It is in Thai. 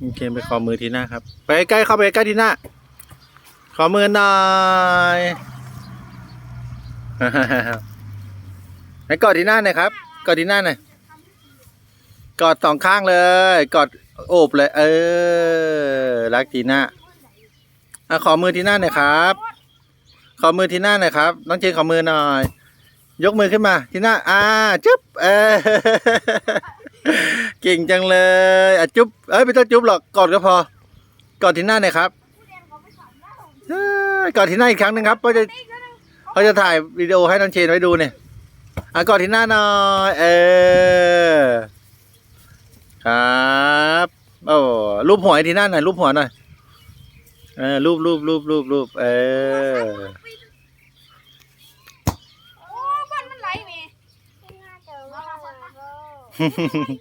โอเคไปขอมือทีหน้าครับ ไปใกล้เข้าไปใกล้ทีหน้า ขอมือหน่อยให้กอดทีหน้าหน่อยครับ กอดทีหน้าหน่อย กอดสองข้างเลย กอดโอบเลย เออ รักทีหน้าอะขอมือทีหน้าหน่อยครับ ขอมือทีหน้าหน่อยครับ น้องเจนขอมือหน่อย ยกมือขึ้นมา ทีหน้า อ่าจุ๊บ เออ เก่งจังเลยอะจุ๊บเอ้ยไม่ต้องจุ๊บหรอกกอดก็พอกอดทีหน้าหน่อยครับเอ้ยกอดทีหน้าอีกครั้งหนึ่งครับเพราะจะเขาจะถ่ายวิดีโอให้น้องเชนไว้ดูเนี่ยอะกอดทีหน้าหน่อยเออครับโอ้รูปหัวให้ทีหน้าหน่อยรูปหัวหน่อยเออรูปรูปรูปรูปรูปเออโอ้บ้านมันไหลแม่น่าจะว่า